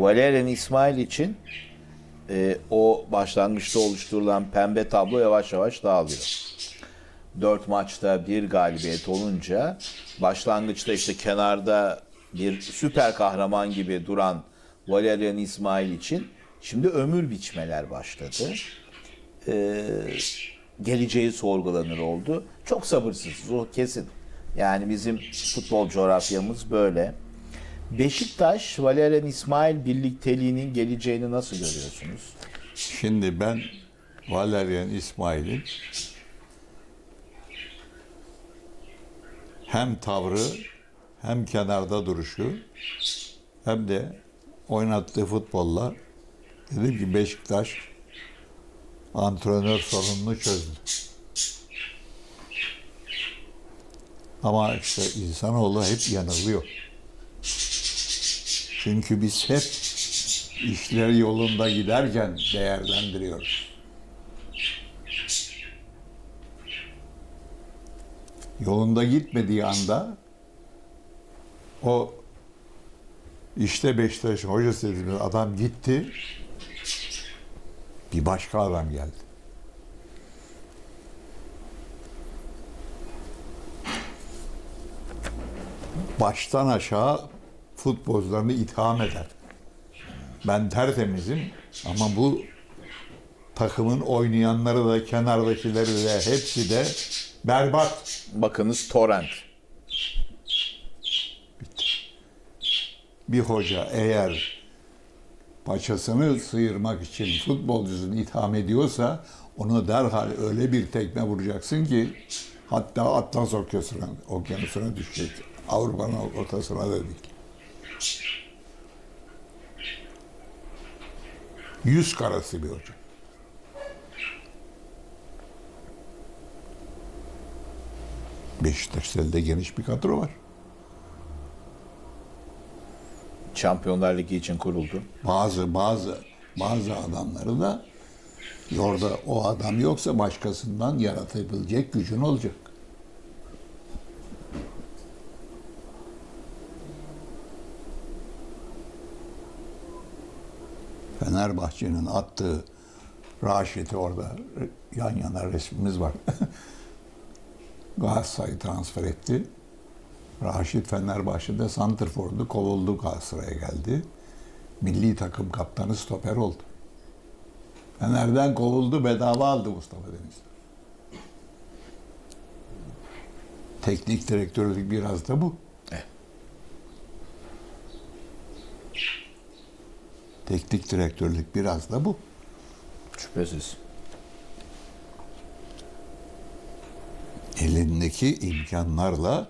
Valerian İsmail için e, o başlangıçta oluşturulan pembe tablo yavaş yavaş dağılıyor. Dört maçta bir galibiyet olunca başlangıçta işte kenarda bir süper kahraman gibi duran Valerian İsmail için şimdi ömür biçmeler başladı. E, geleceği sorgulanır oldu. Çok sabırsızız o kesin. Yani bizim futbol coğrafyamız böyle. Beşiktaş, Valerian İsmail birlikteliğinin geleceğini nasıl görüyorsunuz? Şimdi ben Valerian İsmail'in hem tavrı hem kenarda duruşu hem de oynattığı futbolla dedim ki Beşiktaş antrenör sorununu çözdü. Ama işte insanoğlu hep yanılıyor. Çünkü biz hep işler yolunda giderken değerlendiriyoruz. Yolunda gitmediği anda o işte Beşiktaş hocası dediğimiz adam gitti. Bir başka adam geldi. Baştan aşağı futbolcularını itham eder. Ben tertemizim ama bu takımın oynayanları da kenardakileri de hepsi de berbat. Bakınız Torrent. Bir hoca eğer paçasını sıyırmak için futbolcusunu itham ediyorsa onu derhal öyle bir tekme vuracaksın ki hatta Atlas Okyanusu'na, okyanusuna düşecek. Avrupa'nın ortasına da değil. Yüz karası bir hoca. Beşiktaş'ta elde geniş bir kadro var. Şampiyonlar Ligi için kuruldu. bazı bazı bazı adamları da orada o adam yoksa başkasından yaratabilecek gücün olacak. Fenerbahçe'nin attığı Raşit'i orada yan yana resmimiz var. Galatasaray'ı transfer etti. Raşit Fenerbahçe'de Santrfor'du, kovuldu Galatasaray'a geldi. Milli takım kaptanı stoper oldu. Fener'den kovuldu, bedava aldı Mustafa Denizli. Teknik direktörlük biraz da bu. Teknik direktörlük biraz da bu. Şüphesiz. elindeki imkanlarla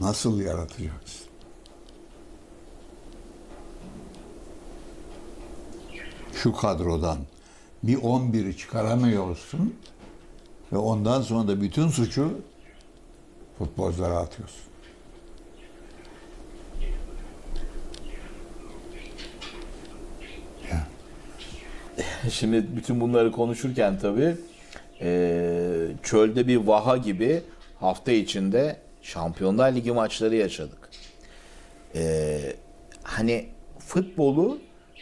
nasıl yaratacaksın? Şu kadrodan bir 11'i çıkaramıyorsun ve ondan sonra da bütün suçu futbolculara atıyorsun. Şimdi bütün bunları konuşurken tabii e, çölde bir vaha gibi hafta içinde Şampiyonlar Ligi maçları yaşadık. E, hani futbolu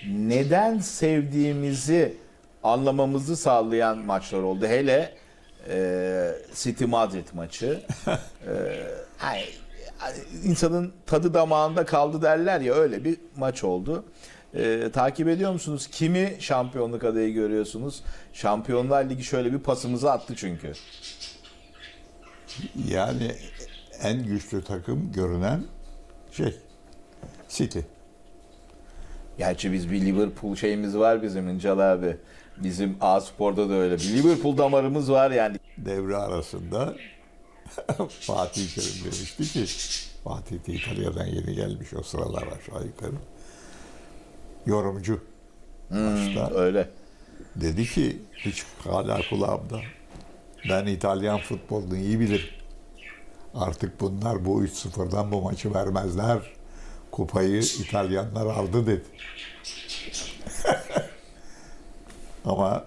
neden sevdiğimizi anlamamızı sağlayan maçlar oldu. Hele e, City Madrid maçı. e, hani, insanın tadı damağında kaldı derler ya öyle bir maç oldu. E, takip ediyor musunuz? Kimi şampiyonluk adayı görüyorsunuz? Şampiyonlar Ligi şöyle bir pasımızı attı çünkü. Yani en güçlü takım görünen şey City. Gerçi biz bir Liverpool şeyimiz var bizim İncal abi. Bizim A Spor'da da öyle. Bir Liverpool damarımız var yani. devre arasında Fatih Terim demişti ki Fatih de İtalya'dan yeni gelmiş o sıralar aşağı yukarı. Yorumcu. Başta Öyle. dedi ki hiç hala kulağımda. Ben İtalyan futbolunu iyi bilirim. Artık bunlar bu 3-0'dan bu maçı vermezler. Kupayı İtalyanlar aldı dedi. Ama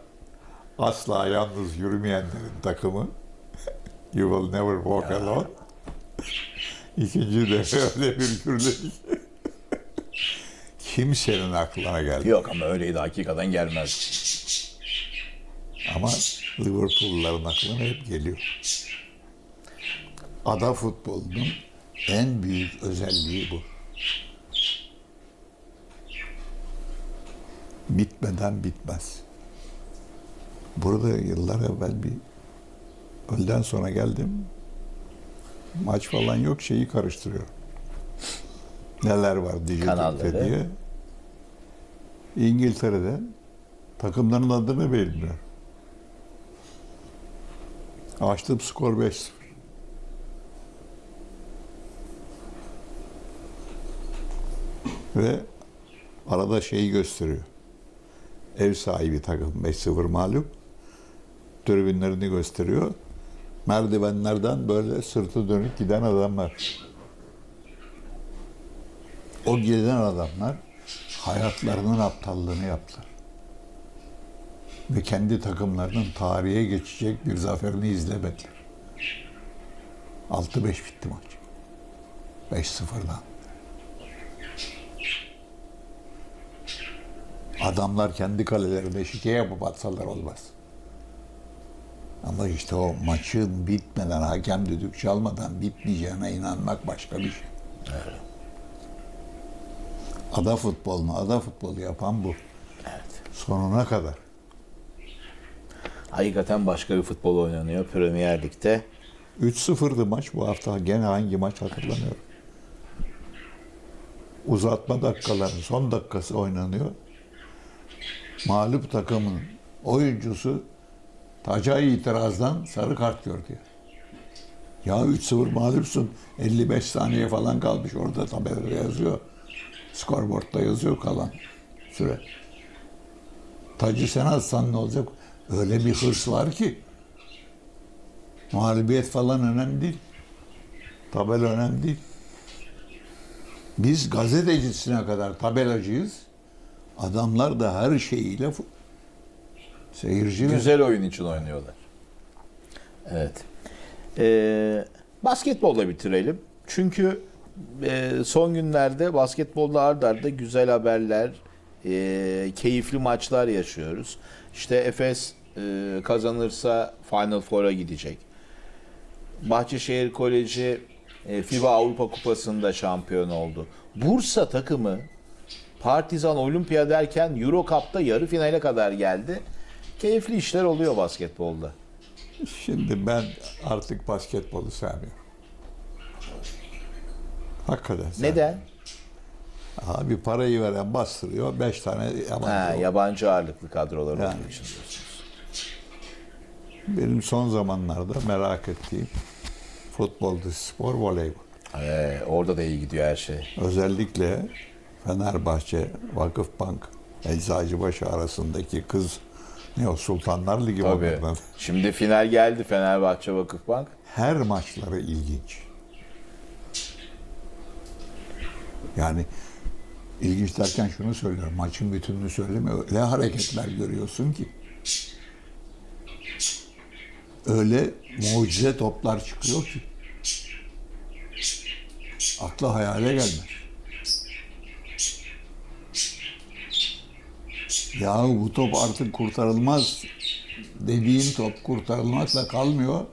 asla yalnız yürümeyenlerin takımı You will never walk alone. İkinci de öyle bir yürüdük. Kimsenin aklına geldi. Yok ama öyleydi hakikaten gelmez. Ama Liverpool'ların aklına hep geliyor. Ada futbolunun en büyük özelliği bu. Bitmeden bitmez. Burada yıllar evvel bir öğleden sonra geldim. Maç falan yok şeyi karıştırıyorum. Neler var Kanalları. diye. İngiltere'de takımların adını bilmiyorum. Açtım skor 5-0. Ve arada şeyi gösteriyor. Ev sahibi takım 5-0 mağlup. Tribünlerini gösteriyor. Merdivenlerden böyle sırtı dönük giden adamlar. O giden adamlar hayatlarının aptallığını yaptılar. Ve kendi takımlarının tarihe geçecek bir zaferini izlemediler. 6-5 bitti maç. 5-0'dan. Adamlar kendi kalelerinde şike yapıp atsalar olmaz. Ama işte o maçın bitmeden, hakem düdük çalmadan bitmeyeceğine inanmak başka bir şey. Ada futbolunu, ada futbolu yapan bu. Evet. Sonuna kadar. Hakikaten başka bir futbol oynanıyor Premier Lig'de. 3-0'dı maç bu hafta. Gene hangi maç hatırlamıyorum. Uzatma dakikaları, son dakikası oynanıyor. Mağlup takımın oyuncusu taca itirazdan sarı kart gördü. Ya 3-0 mağlupsun. 55 saniye falan kalmış orada tabelada yazıyor. Skorboardda yazıyor kalan süre. Tacı sen atsan ne olacak? Öyle bir hırs var ki. Mağlubiyet falan önemli değil. Tabela önemli değil. Biz gazetecisine kadar tabelacıyız. Adamlar da her şeyiyle seyirciyle. Güzel oyun için oynuyorlar. Evet. Ee, basketbolla bitirelim. Çünkü e, son günlerde basketbolda ard arda güzel haberler, e, keyifli maçlar yaşıyoruz. İşte Efes e, kazanırsa Final Four'a gidecek. Bahçeşehir Koleji e, FIBA Avrupa Kupası'nda şampiyon oldu. Bursa takımı Partizan Olimpiya derken Euro Cup'ta yarı finale kadar geldi. Keyifli işler oluyor basketbolda. Şimdi ben artık basketbolu sevmiyorum. Hakikaten sevmiyorum. Neden? Abi parayı veren bastırıyor. Beş tane yabancı. Ha, yabancı ağırlıklı kadrolar Yani. olduğu için diyorsunuz. Benim son zamanlarda merak ettiğim futbol dışı spor voleybol. Ee, orada da iyi gidiyor her şey. Özellikle Fenerbahçe, Vakıfbank, Eczacıbaşı arasındaki kız ne o Sultanlar Ligi Tabii. Şimdi final geldi Fenerbahçe Vakıfbank. Her maçları ilginç. Yani ilginç derken şunu söylüyorum. Maçın bütününü söyleme. Öyle hareketler görüyorsun ki. Öyle mucize toplar çıkıyor ki. Akla hayale gelmez. Ya bu top artık kurtarılmaz dediğin top kurtarılmakla kalmıyor.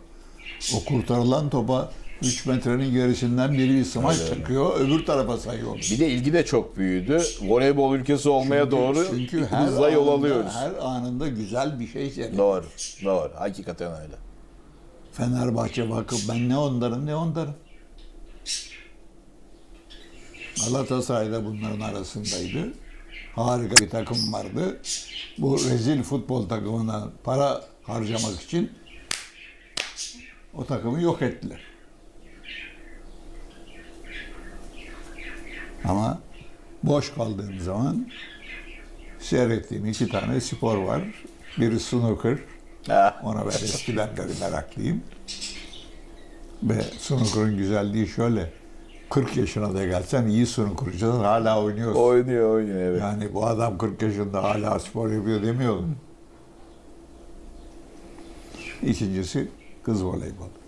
O kurtarılan topa 3 metrenin gerisinden biri bir smaç Öyle öyle. çakıyor, öbür tarafa sayıyor. Bir de ilgi de çok büyüdü. Voleybol ülkesi olmaya doğru Çünkü her hızla yol anında, alıyoruz. her anında güzel bir şey seyrediyor. Doğru, doğru. Hakikaten öyle. Fenerbahçe vakıf ben ne onların ne onların. Galatasaray da bunların arasındaydı. Harika bir takım vardı. Bu rezil futbol takımına para harcamak için o takımı yok ettiler. Ama boş kaldığım zaman seyrettiğim iki tane spor var. Biri snooker, ona ben eskiden beri meraklıyım. Ve snooker'ın güzelliği şöyle. 40 yaşına da gelsen iyi snooker'cılar hala oynuyorsun. oynuyor, oynuyor evet. Yani bu adam 40 yaşında hala spor yapıyor demiyorum. İkincisi kız voleybolu.